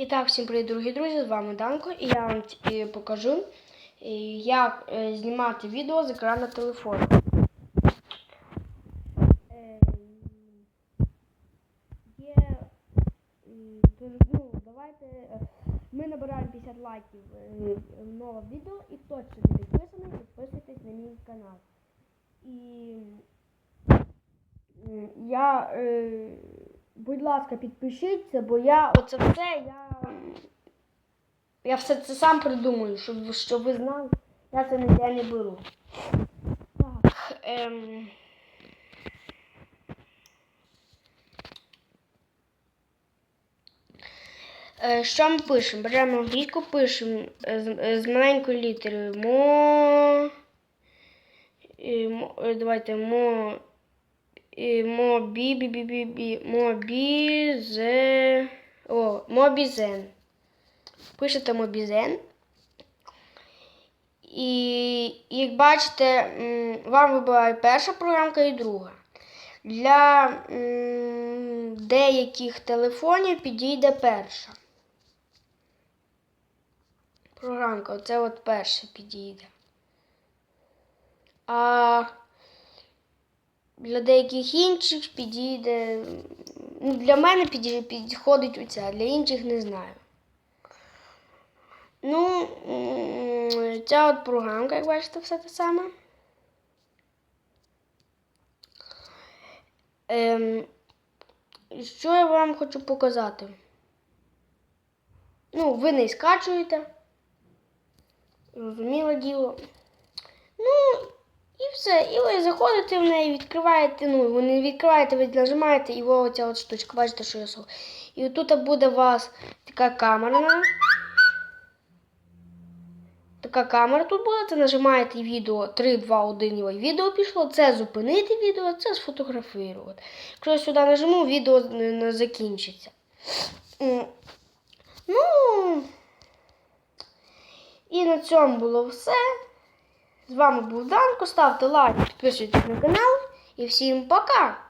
І так, всім привіт, дорогі друзі, з вами Данко, і я вам е, покажу, е, як е, знімати відео з екрану телефону. Є, ну, давайте, ми набираємо 50 лайків нове відео, і ще не підписаний, підписуйтесь на мій канал. І я, будь ласка, підпишіться, бо я оце все, я, я все це сам придумую, щоб, щоб ви знали, я це ніде не беру. Так, ем... Е, Що ми пишемо? Беремо англійську, пишемо е, з, е, з маленької літери мо. і мо- Давайте мо. Мобі, бі, бі, бі, бі, мобізе. О, мобізен. Пишете мобізен. І як бачите, вам вибирає перша програмка і друга. Для деяких телефонів підійде перша. Програмка, оце от перша підійде. А для деяких інших підійде. Ну, для мене підходить оця, для інших не знаю. Ну, ця от програмка, як бачите, все те саме. Ем, що я вам хочу показати? Ну, ви не скачуєте. Розуміло діло. Ну, і все. І ви заходите в неї, відкриваєте, ну, ви не відкриваєте, ви нажимаєте, і ось ця от штучка, бачите, що я сов. І тут буде у вас така камера. Така камера тут буде, це нажимаєте відео 3, 2, 1, і відео пішло. Це зупинити відео, це сфотографувати. Якщо я сюди нажму, відео не закінчиться. Ну, і на цьому було все. З вами був Данко. Ставте лайк, підписуйтесь на канал. І всім пока!